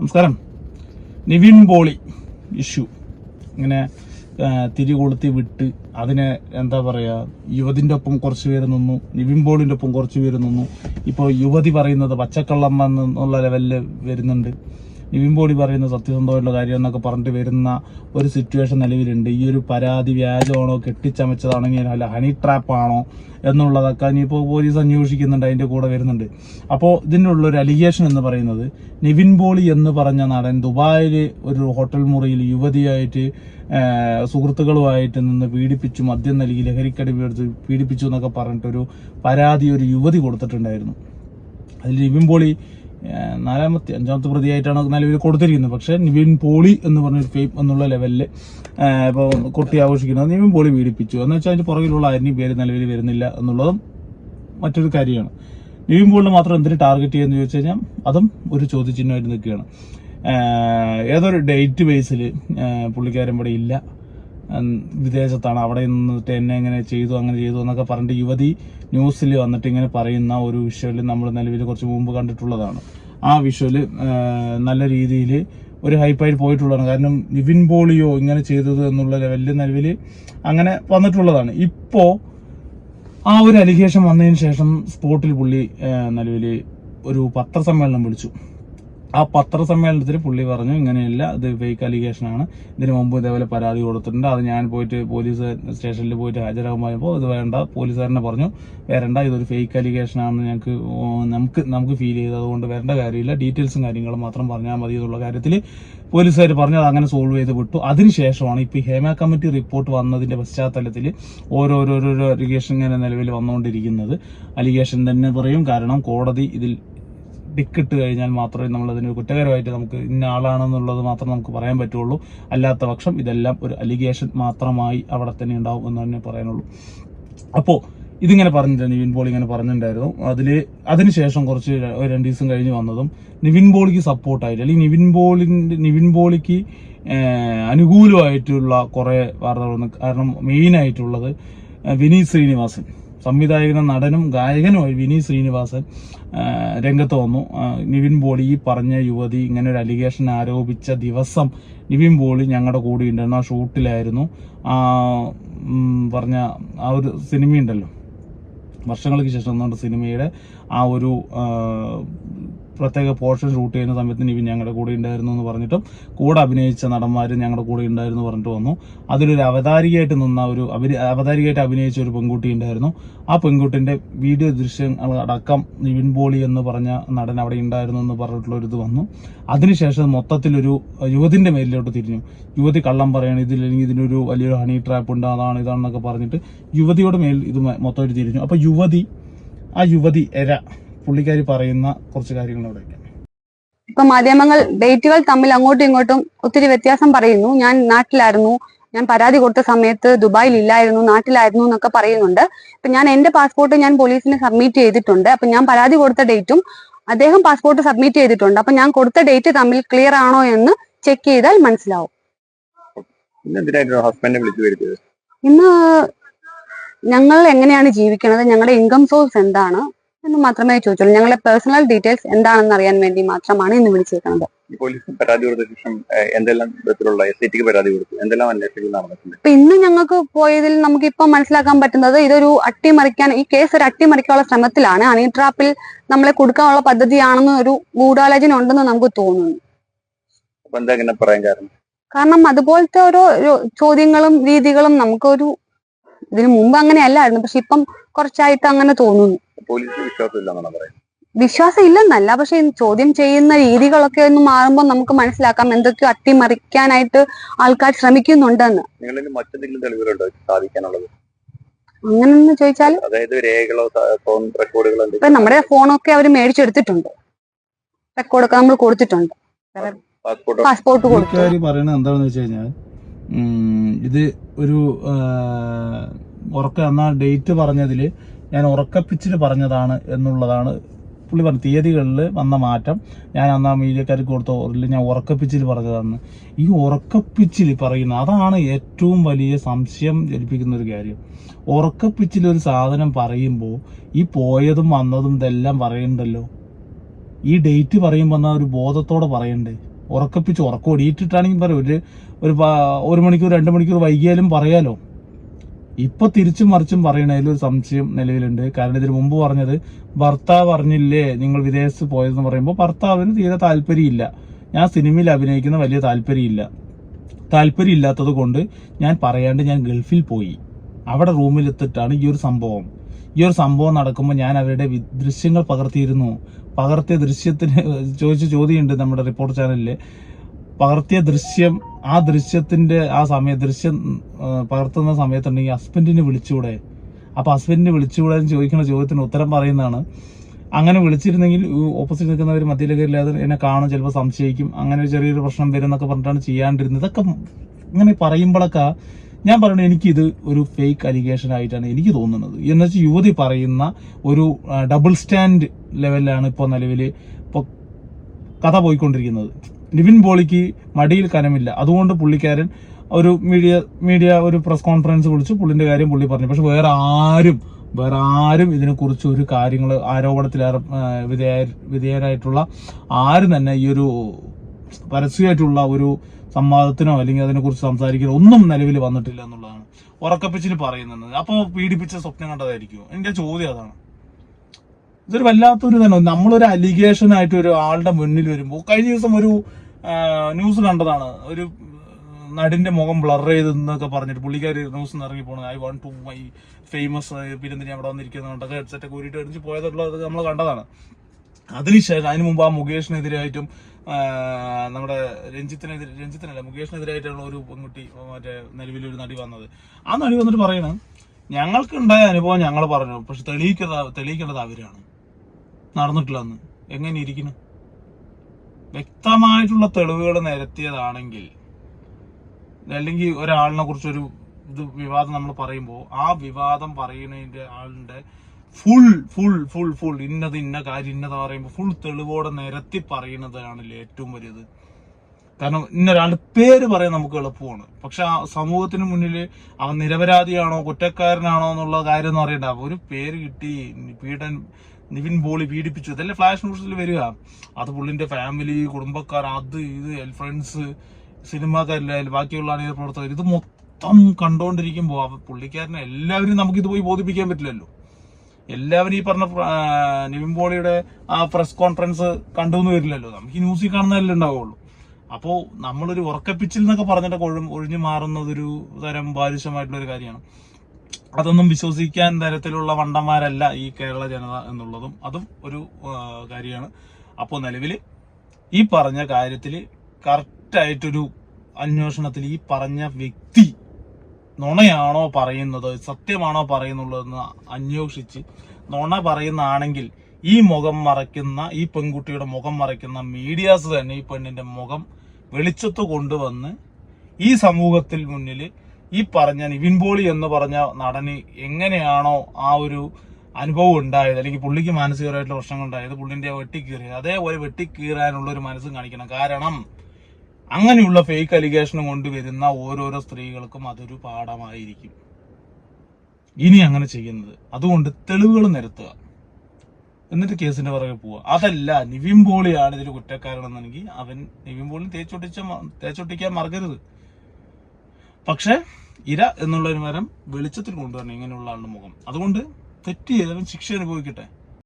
നമസ്കാരം. നിവിൻ പോളി ഇഷ്യൂ. ഇങ്ങനെ തിരി കൊളുത്തി വിട്ട് അതിനെ എന്താ പറയുക യുവതിന്റെ ഒപ്പം കുറച്ച് പേര് നിന്നു നിവിൻ പോളിന്റെ ഒപ്പം കുറച്ച് പേര് നിന്നു. ഇപ്പോൾ യുവതി പറയുന്നത് പച്ചക്കള്ളം എന്നുള്ള ലെവലിൽ വരുന്നുണ്ട്. നിവിൻ പോളി പറയുന്ന സത്യസന്ധമായിട്ടുള്ള കാര്യം എന്നൊക്കെ പറഞ്ഞിട്ട് വരുന്ന ഒരു സിറ്റുവേഷൻ നിലവിലുണ്ട്. ഈ ഒരു പരാതി വ്യാജമാണോ കെട്ടിച്ചമച്ചതാണോ ഇനി അല്ല ഹണി ട്രാപ്പ് ആണോ എന്നുള്ളതൊക്കെ ഇനിയിപ്പോൾ പോലീസ് അന്വേഷിക്കുന്നുണ്ട് അതിന്റെ കൂടെ വരുന്നുണ്ട്. അപ്പോൾ ഇതിനുള്ള ഒരു അലിഗേഷൻ എന്ന് പറയുന്നത് നിവിൻ പോളി എന്ന് പറഞ്ഞ നടൻ ദുബായിൽ ഒരു ഹോട്ടൽ മുറിയിൽ യുവതിയായിട്ട് സുഹൃത്തുക്കളുമായിട്ട് നിന്ന് പീഡിപ്പിച്ചു മദ്യം നൽകി ലഹരിക്കടി എടുത്ത് പീഡിപ്പിച്ചു എന്നൊക്കെ പറഞ്ഞിട്ടൊരു പരാതി ഒരു യുവതി കൊടുത്തിട്ടുണ്ടായിരുന്നു. അതിൽ നിവിൻ പോളി നാലാമത്തെ അഞ്ചാമത്തെ പ്രതിയായിട്ടാണ് നിലവിൽ കൊടുത്തിരിക്കുന്നത്. പക്ഷെ നിവിൻ പോളി എന്ന് പറഞ്ഞൊരു ഫേം എന്നുള്ള ലെവലിൽ ഇപ്പോൾ കൊട്ടി ആഘോഷിക്കുന്നത് നിവിൻ പോളി പീഡിപ്പിച്ചു. എന്ന് വെച്ചാൽ അതിന്റെ പുറകിലുള്ള ആരുടെയും പേര് നിലവിൽ വരുന്നില്ല എന്നുള്ളതും മറ്റൊരു കാര്യമാണ്. നിവിൻ പോളിനെ മാത്രം എന്തിന് ടാർഗറ്റ് ചെയ്യുമെന്ന് ചോദിച്ചു കഴിഞ്ഞാൽ അതും ഒരു ചോദ്യചിഹ്നമായിട്ട് നിൽക്കുകയാണ്. ഏതൊരു ഡേറ്റ് ബേസിൽ പുള്ളിക്കാരൻ ഇവിടെ ഇല്ല. വിദേശത്താണ്. അവിടെ നിന്നിട്ട് എന്നെ എങ്ങനെ ചെയ്തു അങ്ങനെ ചെയ്തു എന്നൊക്കെ പറഞ്ഞിട്ട് യുവതി ന്യൂസിൽ വന്നിട്ട് ഇങ്ങനെ പറയുന്ന ഒരു വിഷ്വൽ നമ്മൾ നിലവിൽ കുറച്ച് മുമ്പ് കണ്ടിട്ടുള്ളതാണ്. ആ വിഷ്വൽ നല്ല രീതിയിൽ ഒരു ഹൈപ്പായിട്ട് പോയിട്ടുള്ളതാണ്. കാരണം നിവിൻ പോളിയോ ഇങ്ങനെ ചെയ്തത് എന്നുള്ള ലെവലിൽ നിലവിൽ അങ്ങനെ വന്നിട്ടുള്ളതാണ്. ഇപ്പോൾ ആ ഒരു അലിഗേഷൻ വന്നതിന് ശേഷം സ്പോട്ടിൽ പുള്ളി നിലവിൽ ഒരു പത്രസമ്മേളനം വിളിച്ചു. ആ പത്രസമ്മേളനത്തിൽ പുള്ളി പറഞ്ഞു ഇങ്ങനെയല്ല ഇത് ഫേക്ക് അലിഗേഷൻ ആണ്. ഇതിനു മുമ്പ് ഇതേപോലെ പരാതി കൊടുത്തിട്ടുണ്ട്. അത് ഞാൻ പോയിട്ട് പോലീസ് സ്റ്റേഷനിൽ പോയിട്ട് ഹാജരാകുമ്പോൾ ഇത് വേണ്ട പോലീസുകാരനെ പറഞ്ഞു വരണ്ട ഇതൊരു ഫേക്ക് അലിഗേഷൻ ആണെന്ന് ഞങ്ങൾക്ക് നമുക്ക് നമുക്ക് ഫീൽ ചെയ്തത് അതുകൊണ്ട് വരേണ്ട കാര്യമില്ല. ഡീറ്റെയിൽസും കാര്യങ്ങളും മാത്രം പറഞ്ഞാൽ മതി എന്നുള്ള കാര്യത്തിൽ പോലീസുകാർ പറഞ്ഞു അത് അങ്ങനെ സോൾവ് ചെയ്ത് വിട്ടു. അതിനുശേഷമാണ് ഇപ്പോൾ ഹേമ കമ്മിറ്റി റിപ്പോർട്ട് വന്നതിന്റെ പശ്ചാത്തലത്തിൽ ഓരോരോരോ അലിഗേഷൻ ഇങ്ങനെ നിലവിൽ വന്നുകൊണ്ടിരിക്കുന്നത്. അലിഗേഷൻ തന്നെ പറയും. കാരണം കോടതി ഇതിൽ ടിക്കിട്ട് കഴിഞ്ഞാൽ മാത്രമേ നമ്മൾ അതിന് കുറ്റകരമായിട്ട് നമുക്ക് ഇന്ന ആളാണെന്നുള്ളത് മാത്രം നമുക്ക് പറയാൻ പറ്റുള്ളൂ. അല്ലാത്ത പക്ഷം ഇതെല്ലാം ഒരു അലിഗേഷൻ മാത്രമായി അവിടെ തന്നെ ഉണ്ടാവും എന്ന് തന്നെ പറയാനുള്ളൂ. അപ്പോൾ ഇതിങ്ങനെ പറഞ്ഞിട്ടുണ്ട്. നിവിൻ പോളി ഇങ്ങനെ പറഞ്ഞിട്ടുണ്ടായിരുന്നു. അതിൽ അതിനുശേഷം കുറച്ച് രണ്ടു ദിവസം കഴിഞ്ഞ് വന്നതും നിവിൻ പോളിക്ക് സപ്പോർട്ടായിട്ട് അല്ലെങ്കിൽ നിവിൻ പോളിന്റെ നിവിൻ പോളിക്ക് അനുകൂലമായിട്ടുള്ള കുറേ വാർത്തകൾ കാരണം മെയിനായിട്ടുള്ളത് വിനീത് ശ്രീനിവാസൻ. സംവിധായകനും നടനും ഗായകനുമായി വിനീത് ശ്രീനിവാസൻ രംഗത്ത് വന്നു. നിവിൻ പോളി ഈ പറഞ്ഞ യുവതി ഇങ്ങനെ ഒരു അലിഗേഷൻ ആരോപിച്ച ദിവസം നിവിൻ പോളി ഞങ്ങളുടെ കൂടെ ഉണ്ടായിരുന്നു. ആ ഷൂട്ടിലായിരുന്നു. ആ പറഞ്ഞ ആ ഒരു സിനിമയുണ്ടല്ലോ. വർഷങ്ങൾക്ക് ശേഷം നമ്മുടെ സിനിമയുടെ ആ ഒരു പ്രത്യേക പോർഷൻ ഷൂട്ട് ചെയ്യുന്ന സമയത്ത് നിവിൻ ഞങ്ങളുടെ കൂടെ ഉണ്ടായിരുന്നു എന്ന് പറഞ്ഞിട്ടും കൂടെ അഭിനയിച്ച നടന്മാർ ഞങ്ങളുടെ കൂടെ ഉണ്ടായിരുന്നു പറഞ്ഞിട്ട് വന്നു. അതിലൊരു അവതാരികയായിട്ട് നിന്ന ഒരു അവതാരികയായിട്ട് അഭിനയിച്ച ഒരു പെൺകുട്ടി ഉണ്ടായിരുന്നു. ആ പെൺകുട്ടിന്റെ വീഡിയോ ദൃശ്യങ്ങൾ അടക്കം നിവിൻ പോളി എന്ന് പറഞ്ഞ നടൻ അവിടെ ഉണ്ടായിരുന്നു എന്ന് പറഞ്ഞിട്ടുള്ള ഒരു ഇത് വന്നു. അതിനുശേഷം മൊത്തത്തിലൊരു യുവതിന്റെ മേലിലോട്ട് തിരിഞ്ഞു. യുവതി കള്ളം പറയണം ഇതിൽ അല്ലെങ്കിൽ ഇതിനൊരു വലിയൊരു ഹണി ട്രാപ്പ് ഉണ്ട് അതാണ് ഇതാണെന്നൊക്കെ പറഞ്ഞിട്ട് യുവതിയുടെ മേൽ ഇത് മൊത്തമായിട്ട് തിരിഞ്ഞു. അപ്പോൾ യുവതി ആ യുവതി എര പുള്ളിക്കാരി പറയുന്ന കുറച്ച് കാര്യങ്ങൾ ഇപ്പൊ മാധ്യമങ്ങൾ ഡേറ്റുകൾ തമ്മിൽ അങ്ങോട്ടും ഇങ്ങോട്ടും ഒത്തിരി വ്യത്യാസം പറയുന്നു. ഞാൻ നാട്ടിലായിരുന്നു. ഞാൻ പരാതി കൊടുത്ത സമയത്ത് ദുബായിൽ ഇല്ലായിരുന്നു നാട്ടിലായിരുന്നു എന്നൊക്കെ പറയുന്നുണ്ട്. ഇപ്പൊ ഞാൻ എന്റെ പാസ്പോർട്ട് ഞാൻ പോലീസിന് സബ്മിറ്റ് ചെയ്തിട്ടുണ്ട്. അപ്പൊ ഞാൻ പരാതി കൊടുത്ത ഡേറ്റും അദ്ദേഹം പാസ്പോർട്ട് സബ്മിറ്റ് ചെയ്തിട്ടുണ്ട്. അപ്പൊ ഞാൻ കൊടുത്ത ഡേറ്റ് തമ്മിൽ ക്ലിയർ ആണോ എന്ന് ചെക്ക് ചെയ്താൽ മനസ്സിലാവും. ഇന്ന് ഞങ്ങൾ എങ്ങനെയാണ് ജീവിക്കുന്നത് ഞങ്ങളുടെ ഇൻകം സോഴ്സ് എന്താണ്? എന്ന് മാത്രമേ ചോദിച്ചുള്ളൂ. ഞങ്ങളുടെ പേഴ്സണൽ ഡീറ്റെയിൽസ് എന്താണെന്ന് അറിയാൻ വേണ്ടി മാത്രമാണ് ഇന്ന് വിളിച്ചേക്കുന്നത്. ഈ പോലീസിന് പരാതി കൊടുത്ത ശേഷം എന്തെല്ലാം വിധത്തിലുള്ള എസ് ഐ ടിക്ക് പരാതി കൊടുത്തു? എന്തെല്ലാം അന്വേഷണങ്ങൾ നടന്നിട്ടുണ്ട്? ഇപ്പൊ ഇന്ന് ഞങ്ങൾക്ക് പോയതിൽ നമുക്ക് ഇപ്പൊ മനസ്സിലാക്കാൻ പറ്റുന്നത് ഇതൊരു അട്ടിമറിക്കാൻ ഈ കേസ് ഒരു അട്ടിമറിക്കാനുള്ള ശ്രമത്തിലാണ്. അണി ട്രാപ്പിൽ നമ്മളെ കൊടുക്കാനുള്ള പദ്ധതിയാണെന്ന് ഒരു ഗൂഢാലോചന ഉണ്ടെന്ന് നമുക്ക് തോന്നുന്നു. പറയാൻ കാരണം? കാരണം അതുപോലത്തെ ഓരോ ചോദ്യങ്ങളും രീതികളും നമുക്കൊരു ഇതിനു മുമ്പ് അങ്ങനെ അല്ലായിരുന്നു പക്ഷെ ഇപ്പം കുറച്ചായിട്ട് അങ്ങനെ തോന്നുന്നു. പോലീസിന് വിശ്വാസമില്ല എന്നാണ് പറയുന്നത്? വിശ്വാസം ഇല്ലെന്നല്ല പക്ഷെ ഈ ചോദ്യം ചെയ്യുന്ന രീതികളൊക്കെ ഒന്ന് മാറുമ്പോൾ നമുക്ക് മനസ്സിലാക്കാം എന്തൊക്കെയോ അട്ടിമറിക്കാനായിട്ട് ആൾക്കാർ ശ്രമിക്കുന്നുണ്ടെന്ന്. നിങ്ങളിൽ മറ്റെന്തെങ്കിലും തെളിവുകളുണ്ടോ സാധിക്കാനുള്ളത്? അങ്ങനെന്ന് ചോദിച്ചാൽ അതായത് രേഖകളോ ഫോൺ റെക്കോർഡുകളോ ഇപ്പൊ നമ്മുടെ ഫോണൊക്കെ അവർ മേടിച്ചെടുത്തിട്ടുണ്ട്. റെക്കോർഡൊക്കെ നമ്മൾ കൊടുത്തിട്ടുണ്ട്. പാസ്പോർട്ടോ? പാസ്പോർട്ട് കൊടുത്തു. പറയുന്നത് എന്താണെന്ന് വെച്ച് കഴിഞ്ഞാൽ ഇത് ഒരു ആ, എന്നാ ഡേറ്റ് പറഞ്ഞതിൽ ഞാൻ ഉറക്കപ്പിച്ചിൽ പറഞ്ഞതാണ് എന്നുള്ളതാണ് പുള്ളി പറഞ്ഞു തീയതികളിൽ വന്ന മാറ്റം. ഞാൻ അന്ന് ആ മീഡിയക്കാർക്ക് കൊടുത്ത ഓറിൽ ഞാൻ ഉറക്കപ്പിച്ചിൽ പറഞ്ഞതാണ്. ഈ ഉറക്കപ്പിച്ചിൽ പറയുന്ന അതാണ് ഏറ്റവും വലിയ സംശയം ജനിപ്പിക്കുന്ന ഒരു കാര്യം. ഉറക്കപ്പിച്ചിൽ ഒരു സാധനം പറയുമ്പോൾ ഈ പോയതും വന്നതും ഇതെല്ലാം പറയണ്ടല്ലോ? ഈ ഡേറ്റ് പറയുമ്പോൾ എന്നാൽ ഒരു ബോധത്തോടെ പറയണ്ടേ? ഉറക്കപ്പിച്ച് ഉറക്കം ഒടിയിട്ടിട്ടാണെങ്കിൽ പറയും ഒരു ഒരു മണിക്കൂർ രണ്ട് മണിക്കൂർ വൈകിയാലും പറയാലോ? ഇപ്പൊ തിരിച്ചും മറിച്ചും പറയണതിൽ ഒരു സംശയം നിലവിലുണ്ട്. കാരണം ഇതിന് മുമ്പ് പറഞ്ഞത് ഭർത്താവ് അറിഞ്ഞില്ലേ നിങ്ങൾ വിദേശത്ത് പോയതെന്ന് പറയുമ്പോൾ ഭർത്താവിന് തീരെ താല്പര്യമില്ല. ഞാൻ സിനിമയിൽ അഭിനയിക്കുന്ന വലിയ താല്പര്യമില്ല. താല്പര്യം ഇല്ലാത്തത് കൊണ്ട് ഞാൻ പറയാണ്ട് ഞാൻ ഗൾഫിൽ പോയി. അവിടെ റൂമിലെത്തിട്ടാണ് ഈ ഒരു സംഭവം. ഈ ഒരു സംഭവം നടക്കുമ്പോൾ ഞാൻ അവരുടെ ദൃശ്യങ്ങൾ പകർത്തിയിരുന്നു. പകർത്തിയ ദൃശ്യത്തിന് ചോദിച്ച ചോദ്യമുണ്ട് നമ്മുടെ റിപ്പോർട്ട് ചാനലിൽ പകർത്തിയ ദൃശ്യം ആ ദൃശ്യത്തിന്റെ ആ സമയ ദൃശ്യം പകർത്തുന്ന സമയത്തുണ്ടെങ്കിൽ ഹസ്ബൻഡിനെ വിളിച്ചുകൂടെ? അപ്പൊ ഹസ്ബൻഡിനെ വിളിച്ചുകൂടെ എന്ന് ചോദിക്കുന്ന ചോദ്യത്തിന് ഉത്തരം പറയുന്നതാണ്. അങ്ങനെ വിളിച്ചിരുന്നെങ്കിൽ ഓപ്പോസിറ്റ് നിൽക്കുന്നവർ മധ്യയിലൊക്കെ ഇല്ലാതെ എന്നെ കാണും ചിലപ്പോൾ സംശയിക്കും. അങ്ങനെ ഒരു ചെറിയൊരു പ്രശ്നം വരും എന്നൊക്കെ പറഞ്ഞിട്ടാണ് ചെയ്യാണ്ടിരുന്നത്. ഇതൊക്കെ ഇങ്ങനെ പറയുമ്പോഴൊക്കെ ഞാൻ പറയുന്നത് എനിക്കിത് ഒരു ഫേക്ക് അലിഗേഷൻ ആയിട്ടാണ് എനിക്ക് തോന്നുന്നത്. എന്ന് വെച്ചാൽ യുവതി പറയുന്ന ഒരു ഡബിൾ സ്റ്റാൻഡ് ലെവലിലാണ് ഇപ്പോൾ നിലവിൽ ഇപ്പോൾ കഥ പോയിക്കൊണ്ടിരിക്കുന്നത്. നിവിൻ പോളിക്ക് മടിയിൽ കനമില്ല. അതുകൊണ്ട് പുള്ളിക്കാരൻ ഒരു മീഡിയ മീഡിയ ഒരു പ്രസ് കോൺഫറൻസ് വിളിച്ചു. പുള്ളിന്റെ കാര്യം പുള്ളി പറഞ്ഞു. പക്ഷെ വേറെ ആരും വേറെ ആരും ഇതിനെക്കുറിച്ച് ഒരു കാര്യങ്ങൾ ആരോപണത്തിൽ ഏറെ- വിധേയ വിധേയരായിട്ടുള്ള ആരും തന്നെ ഈ ഒരു പരസ്യമായിട്ടുള്ള ഒരു സംവാദത്തിനോ അല്ലെങ്കിൽ അതിനെക്കുറിച്ച് സംസാരിക്കലോ ഒന്നും നിലവിൽ വന്നിട്ടില്ല എന്നുള്ളതാണ് ഉറക്കപ്പിച്ചിന് പറയുന്നത്. അപ്പോൾ പീഡിപ്പിച്ച സ്വപ്നം കണ്ടതായിരിക്കും എന്റെ ചോദ്യം അതാണ്. ഇതൊരു വല്ലാത്തൊരു തന്നെ നമ്മളൊരു അലിഗേഷൻ ആയിട്ട് ഒരു ആളുടെ മുന്നിൽ വരുമ്പോൾ കഴിഞ്ഞ ദിവസം ഒരു ന്യൂസ് കണ്ടതാണ്. ഒരു നടിന്റെ മുഖം ബ്ലർ ചെയ്തെന്നൊക്കെ പറഞ്ഞിട്ട് പുള്ളിക്കാർ ന്യൂസ് ഇറങ്ങി പോണത്. I want to my famous പിന്നെ അവിടെ വന്നിരിക്കുന്നുണ്ടൊക്കെ ഹെഡ്സെറ്റ് കൂടിയിട്ട് അടിച്ച് പോയതുള്ളത് നമ്മൾ കണ്ടതാണ്. അതിനുശേഷം അതിന് മുമ്പ് ആ മുകേഷിനെതിരായിട്ടും നമ്മുടെ രഞ്ജിത്തിനെതിരെ രഞ്ജിത്തിനല്ല മുകേഷിനെതിരായിട്ടുള്ള ഒരു പെൺകുട്ടി മറ്റേ നിലവിൽ ഒരു നടി വന്നത്. ആ നടി വന്നിട്ട് പറയണം ഞങ്ങൾക്ക് ഉണ്ടായ അനുഭവം ഞങ്ങൾ പറഞ്ഞു പക്ഷെ തെളിയിക്കേണ്ടത് തെളിയിക്കേണ്ടത് അവരാണ്. നടന്നിട്ടില്ലെന്ന് എങ്ങനെ ഇരിക്കുന്നു? വ്യക്തമായിട്ടുള്ള തെളിവുകൾ നിരത്തിയതാണെങ്കിൽ അല്ലെങ്കിൽ ഒരാളിനെ കുറിച്ചൊരു ഇത് വിവാദം നമ്മൾ പറയുമ്പോൾ ആ വിവാദം പറയുന്നതിന്റെ ആളിന്റെ ഫുൾ ഫുൾ ഫുൾ ഫുൾ ഇന്നത് ഇന്ന കാര്യം ഇന്നത് പറയുമ്പോൾ ഫുൾ തെളിവോടെ നിരത്തി പറയുന്നതാണ് ഏറ്റവും വലിയത്. കാരണം ഇന്നൊരാളുടെ പേര് പറയാൻ നമുക്ക് എളുപ്പമാണ്. പക്ഷെ ആ സമൂഹത്തിന് മുന്നിൽ അവൻ നിരപരാധിയാണോ കുറ്റക്കാരനാണോ എന്നുള്ള കാര്യം ഒന്നും അറിയണ്ട. ഒരു പേര് കിട്ടി പീഡൻ നിവിൻ പോളി പീഡിപ്പിച്ചു ഇതല്ലേ ഫ്ലാഷ് ന്യൂസിൽ വരിക. അത് പുള്ളിന്റെ ഫാമിലി കുടുംബക്കാർ അത് ഇത് ഫ്രണ്ട്സ് സിനിമാക്കാരില്ല ബാക്കിയുള്ള അണിയർ പ്രവർത്തകർ ഇത് മൊത്തം കണ്ടുകൊണ്ടിരിക്കുമ്പോൾ പുള്ളിക്കാരനെ എല്ലാവരും നമുക്കിത് പോയി ബോധിപ്പിക്കാൻ പറ്റില്ലല്ലോ. എല്ലാവരും ഈ പറഞ്ഞ നിവിൻ പോളിയുടെ ആ പ്രസ് കോൺഫറൻസ് കണ്ടു എന്ന് വരില്ലല്ലോ. നമുക്ക് ഈ ന്യൂസിൽ കാണുന്നതല്ലേ ഉണ്ടാവുള്ളൂ. അപ്പോൾ നമ്മളൊരു ഉറക്കപ്പിച്ചിൽ എന്നൊക്കെ പറഞ്ഞിട്ട് ഒഴിഞ്ഞു മാറുന്നതൊരു തരം ബാലിശമായിട്ടുള്ള ഒരു കാര്യമാണ്. അതൊന്നും വിശ്വസിക്കാൻ തരത്തിലുള്ള വണ്ടന്മാരല്ല ഈ കേരള ജനത എന്നുള്ളതും അതും ഒരു കാര്യമാണ്. അപ്പോൾ നിലവിൽ ഈ പറഞ്ഞ കാര്യത്തിൽ കറക്റ്റായിട്ടൊരു അന്വേഷണത്തിൽ ഈ പറഞ്ഞ വ്യക്തി നുണയാണോ പറയുന്നത് സത്യമാണോ പറയുന്നുള്ളതെന്ന് അന്വേഷിച്ച് നുണ പറയുന്നതാണെങ്കിൽ ഈ മുഖം മറയ്ക്കുന്ന ഈ പെൺകുട്ടിയുടെ മുഖം മറയ്ക്കുന്ന മീഡിയാസ് തന്നെ ഈ പെണ്ണിന്റെ മുഖം വെളിച്ചത്ത് കൊണ്ടുവന്ന് ഈ സമൂഹത്തിൽ മുന്നിൽ ഈ പറഞ്ഞ നിവിൻ പോളി എന്ന് പറഞ്ഞ നടന് എങ്ങനെയാണോ ആ ഒരു അനുഭവം ഉണ്ടായത്? അല്ലെങ്കിൽ പുള്ളിക്ക് മാനസികമായിട്ടുള്ള പ്രശ്നങ്ങൾ ഉണ്ടായത് പുള്ളിന്റെ വെട്ടിക്കീറിയത് അതേപോലെ വെട്ടിക്കീറാനുള്ള ഒരു മനസ്സും കാണിക്കണം. കാരണം അങ്ങനെയുള്ള ഫേക്ക് അലിഗേഷൻ കൊണ്ടുവരുന്ന ഓരോരോ സ്ത്രീകൾക്കും അതൊരു പാഠമായിരിക്കും. ഇനി അങ്ങനെ ചെയ്യുന്നത്. അതുകൊണ്ട് തെളിവുകൾ നിരത്തുക. എന്നിട്ട് കേസിന്റെ പുറകെ പോവുക. അതല്ല നിവിൻ പോളിയാണ് ഇതിൽ കുറ്റക്കാരനെന്നുണ്ടെങ്കിൽ അവൻ നിവിൻ പോളി തേച്ചൊട്ടിച്ച തേച്ചൊട്ടിക്കാൻ മറക്കരുത്. പക്ഷെ ഇര എന്നുള്ള പകരം വെളിച്ചത്തിൽ കൊണ്ടുവരണം ഇങ്ങനെയുള്ള ആളുടെ മുഖം. അതുകൊണ്ട് തെറ്റ് ചെയ്തവൻ ശിക്ഷ അനുഭവിക്കട്ടെ.